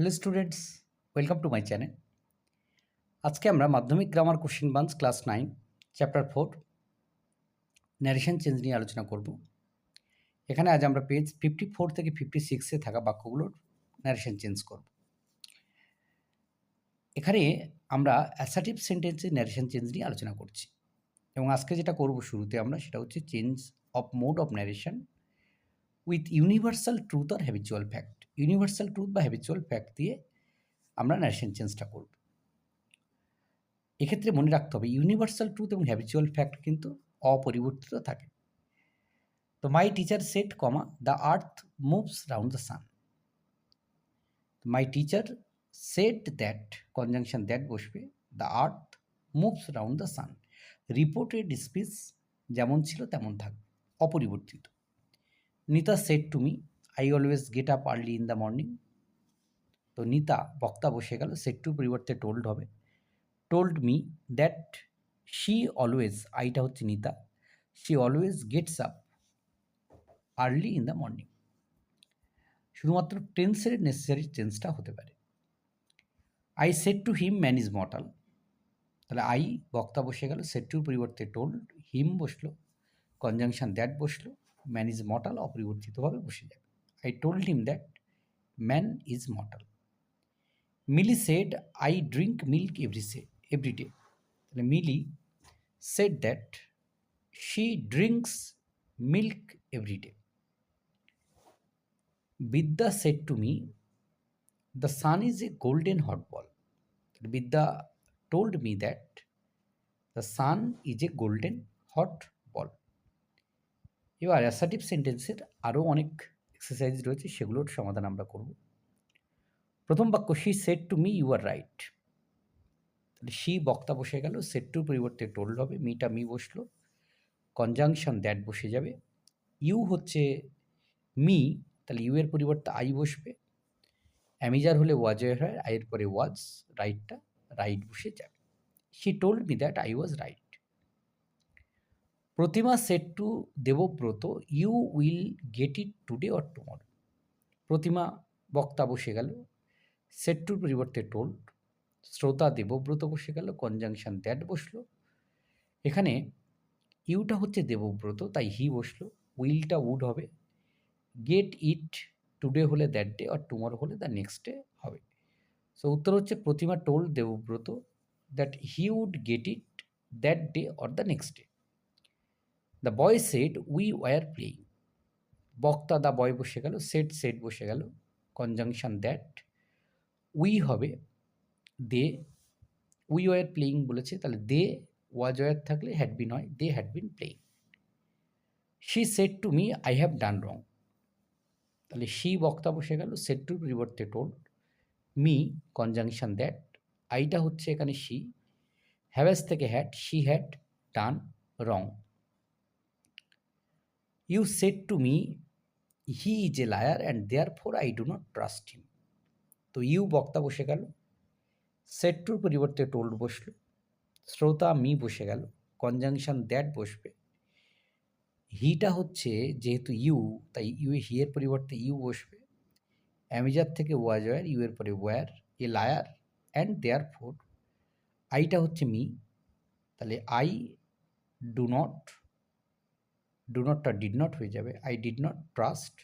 Hello students welcome to my channel আজকে আমরা মাধ্যমিক grammar question banks class nine chapter four narration change নিয়ে আলোচনা করব এখানে আজ আমরা পেজ ফিফটি ফোর থেকে ফিফটি সিক্সে থাকা বাক্যগুলোর ন্যারেশন চেঞ্জ করব এখানে আমরা অ্যাসার্টিভ সেন্টেন্সের ন্যারেশন চেঞ্জ নিয়ে আলোচনা করছি এবং আজকে যেটা করব শুরুতে আমরা সেটা হচ্ছে change of mode of narration with universal truth R habitual fact universal truth বা হ্যাবিচুয়াল ফ্যাক্ট দিয়ে আমরা ন্যারেশন চেঞ্জটা করব এক্ষেত্রে মনে রাখতে হবে ইউনিভার্সাল ট্রুথ এবং হ্যাবিচুয়াল ফ্যাক্ট কিন্তু অপরিবর্তিত থাকে তো my teacher said comma the earth moves round the sun my teacher said that conjunction that বসবে the earth moves round the sun reported speech যেমন ছিল তেমন থাকবে অপরিবর্তিত Nita said to me I always get up early in the morning তো নিতা বক্তা বসে গেল সেট্টুর পরিবর্তে টোল্ড হবে told me that she always আইটা হচ্ছে Nita she always gets up early in the morning শুধুমাত্র টেন্সের নেসেসারি টেন্সটা হতে পারে I said to him man is mortal তাহলে আই বক্তা বসে গেল সেট টুর পরিবর্তে টোল্ড হিম বসলো কনজাংশন দ্যাট বসলো ম্যান ইজ মর্টাল অপরিবর্তিতভাবে বসে যাবে I told him that man is mortal Mili said I drink milk every say every day তাহলে Mili said that she drinks milk every day Vidya said to me the sun is a golden hot ball Vidya told me that the sun is a golden hot ball এবার assertive সেন্টেন্সের আরও অনেক exercise রয়েছে সেগুলোর সমাধান আমরা করব প্রথম বাক্য she said to me you are right তাহলে শি বক্তা বসে গেল সেট টুর পরিবর্তে টোল্ড হবে মিটা মি বসলো কনজাংশন দ্যাট বসে যাবে ইউ হচ্ছে মি তাহলে ইউ এর পরিবর্তে আই বসবে অ্যামিজার হলে ওয়াজের হয় আইয়ের পরে ওয়াজ রাইটটা রাইট বসে যাবে she told me that I was right Pratima said to Debabrata you will get it today or tomorrow Pratima বক্তা বসে গেল সেট টুর পরিবর্তে টোল শ্রোতা দেবব্রত বসে গেল কনজাংশন দ্যাট বসলো এখানে ইউটা হচ্ছে দেবব্রত তাই হি বসলো উইলটা উড হবে গেট ইট টুডে হলে দ্যাট ডে অর টুমরো হলে দ্য নেক্সট ডে হবে সো উত্তর হচ্ছে Pratima told Debabrata that he would get it that day or the next day the boy said we were playing বক্তা the boy বসে গেল said said বসে গেল conjunction that we হবে they we were playing বলেছে তাহলে they was were থাকলে had been হয় they had been playing she said to me I have done wrong তাহলে শি বক্তা বসে গেল সেট টু রিবর্তে টোল মি কনজাংশন দ্যাট আইটা হচ্ছে এখানে শি হ্যাভেস থেকে had she had done wrong you said to me he is a liar and therefore I do not trust him তো ইউ বক্তা বসে গেল সেট টুর পরিবর্তে টোল্ড বসলো শ্রোতা মি বসে গেল কনজাংশন দ্যাট বসবে হিটা হচ্ছে যেহেতু ইউ তাই ইউ হি এর পরিবর্তে ইউ বসবে অ্যামেজার থেকে ওয়াজ ওয়ার ইউ এর পরে were a liar and therefore আইটা হচ্ছে মি তাহলে আই ডু নট ডু নটটা ডিড নট হয়ে যাবে আই ডিড নট ট্রাস্ট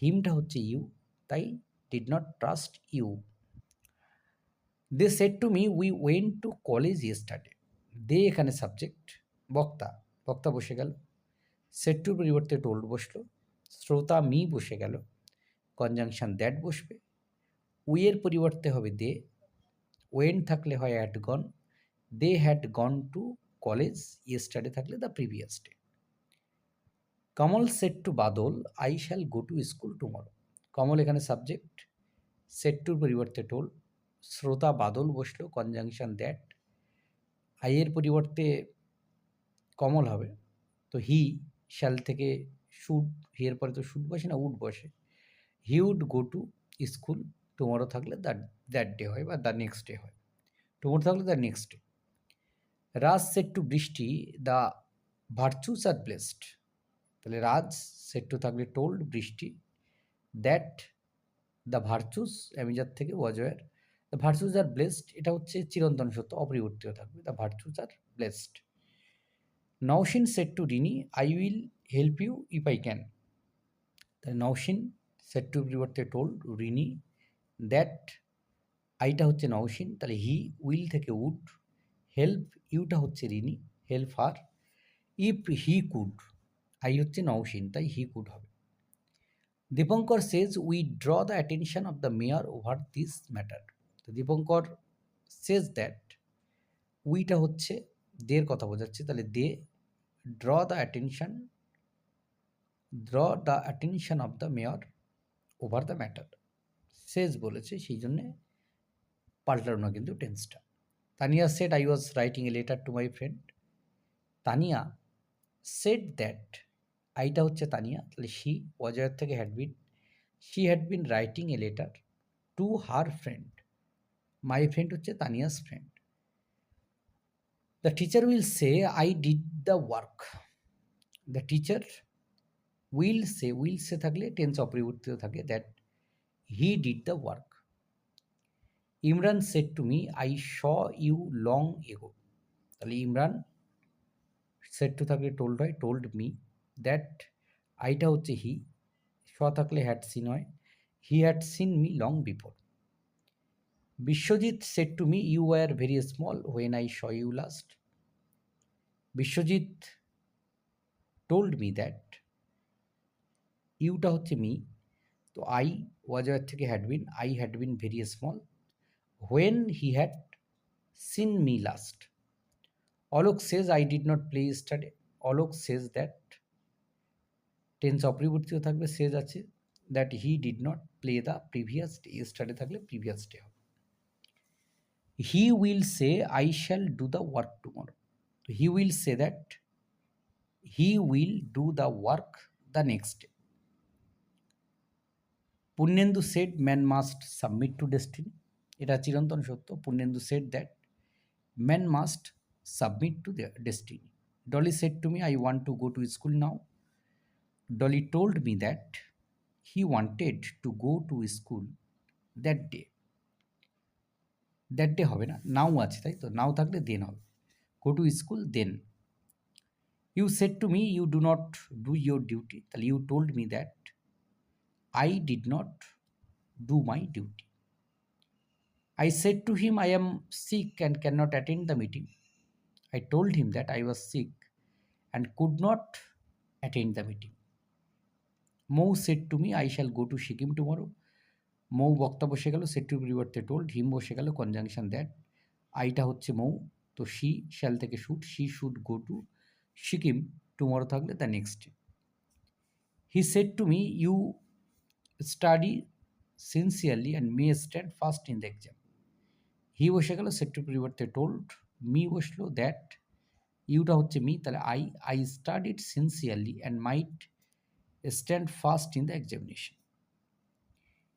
হিমটা হচ্ছে ইউ তাই did not trust you they said to me we went to college yesterday they এখানে সাবজেক্ট বক্তা বক্তা বসে গেল সেট টুর পরিবর্তে টোল্ড বসলো শ্রোতা মি বসে গেল কনজাংশন দ্যাট বসবে উইয়ের পরিবর্তে হবে দে ওয়েন থাকলে হয় had gone they had gone to college yesterday থাকলে the previous day Kamal said to Badal I shall go to school tomorrow Kamal এখানে সাবজেক্ট সেট টুর পরিবর্তে টোল শ্রোতা বাদল বসলো কনজাংশন দ্যাট আইয়ের পরিবর্তে কমল হবে তো হি শ্যাল থেকে শুড হিয়ের পরে তো শুট বসে না উড বসে he would go to school tomorrow থাকলে দ্যাট দ্যাট ডে হয় বা দ্য নেক্সট ডে হয় টুমরো থাকলে the next day Raj said to Brishti the virtues are blessed তাহলে রাজ সেট টু থাকলে told Brishti that the virtues am is are থেকে ওয়াজয়ের the virtues are blessed এটা হচ্ছে চিরন্তন সত্য অপরিবর্তিত থাকবে the virtues are blessed Naushin said to Rini I will help you if I can তাহলে নওশিন সেট টু পরিবর্তে টোল্ড রিনি দ্যাট আইটা হচ্ছে নওশিন তাহলে হি উইল থেকে উড হেল্প ইউটা হচ্ছে রিনি হেল্প আর ইফ হি কুড আই হচ্ছে নৌসিন তাই হি কুড হবে Dipankar says we draw the attention of the mayor over this matter তো দীপঙ্কর সেজ দ্যাট উইটা হচ্ছে দের কথা বোঝাচ্ছে তাহলে they draw the attention draw the attention of the mayor over the matter says বলেছে সেই জন্যে পাল্টানো না কিন্তু টেন্সটা Tania said I was writing a letter to my friend Tania said that আইটা হচ্ছে তানিয়া তাহলে শি ওয়াজার থেকে had been she had been been writing a letter to her friend my friend হচ্ছে Tania's friend the teacher will say I did the work the teacher will say will say থাকলে tense অপরিবর্তিত থাকে that he did the work Imran said to me I saw you long ago তাহলে Imran said to থাকলে told হয় told me that আইটা হচ্ছে he saw থাকলে had C নয় he had seen me long before Biswajit said to me you are very small when I saw you last Biswajit told me that Yuta হচ্ছে me তো I were থেকে been I been very small when he had seen me last Alok says I did not play yesterday Alok says that tense অপরিবর্তিত থাকবে says আছে that he did not play the previous day yesterday থাকলে previous day হবে he will say I shall do the work tomorrow তো he will say that he will do the work the next day Punyendu said man must submit to destiny এটা চিরন্তন সত্য Punyendu said that man must submit to the destiny Dolly said to me I want to go to school now Dolly told me that he wanted to go to school that day. That day হবে না নাও আছে তাই তো নাও থাকলে then হবে go to school then you said to me you do not do your duty তাহলে you told me that i did not do my duty I said to him, I am sick and cannot attend the meeting. I told him that I was sick and could not attend the meeting. Mou said to me I shall go to Sikkim tomorrow Mou বক্তা বসে গেল said to পরিবর্তে told him বসে গেল conjunction that আইটা হচ্ছে মৌ তো she shall থেকে should she should go to Sikkim tomorrow থাকলে the next he said to me you study sincerely and may stand first in the exam he বসে গেল সেট টু পরিবর্তে টোল্ড মি বসলো that ইউটা হচ্ছে me তাহলে I I studied sincerely and might stand fast in the examination.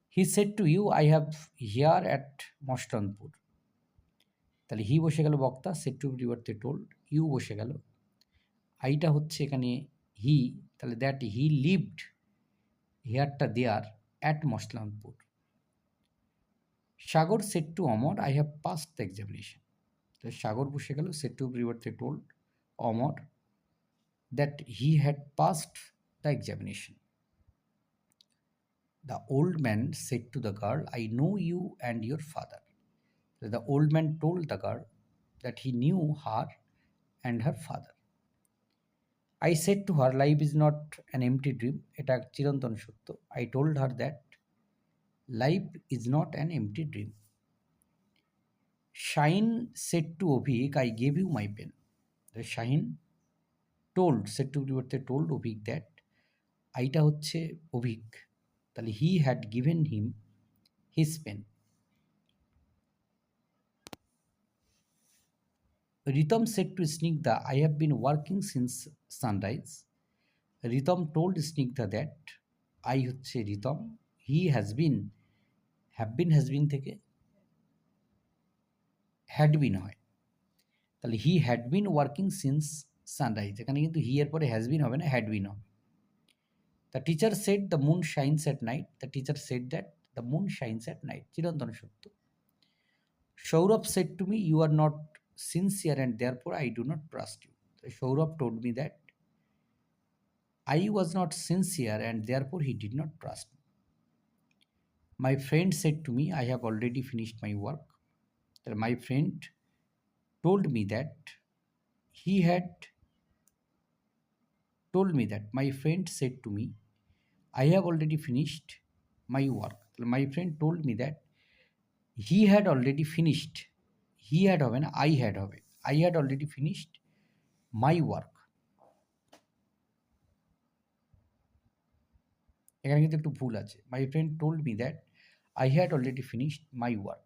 He said to you, I have here at Mostanpur. তাহলে he বসে গেল বক্তা সেট টু পরিবর্তে টোল্ড ইউ বসে গেল আইটা হচ্ছে এখানে হি তাহলে that he lived হেয়ারটা there at Moslampur Sagar said to Amar I have pass the examination তো সাগর বসে গেল সেট টু পরিবর্তে told Amar that he had passed the examination. The old man said to the girl, I know you and your father. The old man told the girl that he knew her and her father. I said to her, Life is not an empty dream. I told her that life is not an empty dream. Ann said to Obhik, I gave you my pen. You my pen Shahin told told to পরিবর্তে told আইটা হচ্ছে অভিক তাহলে he had given him his pen Ritam said to Snigdha I have been working since sunrise Ritam told Snigdha that I হচ্ছে Ritam he has been have been has been থেকে had been হয় তাহলে he had been working since sunrise এখানে কিন্তু হি এর পরে has been হবে না হ্যাড বিন হবে The teacher said the moon shines at night. The teacher said that the moon shines at night. Chirantan Shuktu. Shaurabh said to me, you are not sincere and therefore I do not trust you. Shaurabh told me that I was not sincere and therefore he did not trust me. My friend said to me, I have already finished my work. My friend told me that he had told me that my friend said to me I have already finished my work তাহলে my friend told me that he had already finished he had হবে না I had হবে I had already finished my work এখানে কিন্তু একটু ভুল আছে my friend told me that I had already finished my work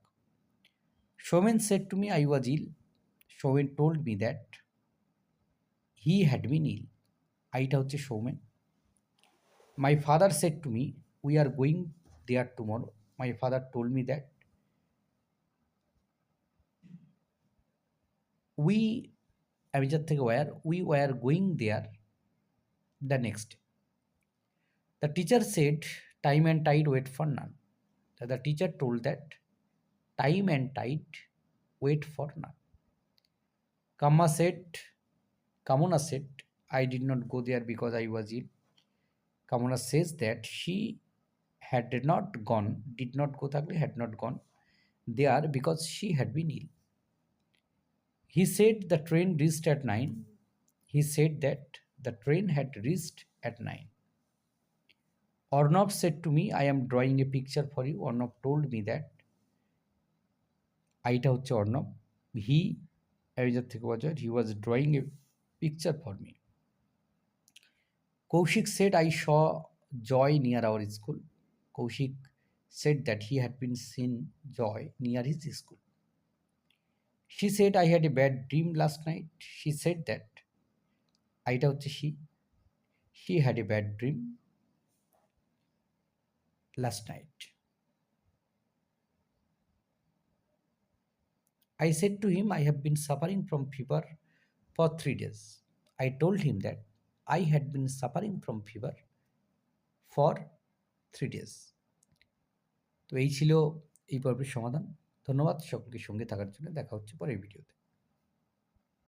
Shomen said to me I was ill Shomen told me that he had been ill আইটা হচ্ছে Soumen my father said to me we are going there tomorrow my father told me that we অ্যাভিজার থেকে were we were going there the next the teacher said time and tide wait for none the teacher told that time and tide wait for none কাম্মা said Kamna said I did not go there because I was ill. Kamana says that she had not gone, did not go থাকলে had not gone there because she had been ill. He said the train reached at 9. He said that the train had reached at 9. Ornab said to me, I am drawing a picture for you. Ornab told me that. আইটা হচ্ছে অর্ণব হি অ্যাভিজার থেকে বছর he was drawing a picture for me Kaushik said, I saw joy near our school. Kaushik said that he had been seen joy near his school. She said, I had a bad dream last night. She said that. এটা হচ্ছে she. She had a bad dream last night. I said to him, I have been suffering from fever for three days. I told him that I had been suffering from fever for three days তো এই ছিল এই পর্বের সমাধান ধন্যবাদ সকলকে সঙ্গে থাকার জন্য দেখা হচ্ছে পরের ভিডিওতে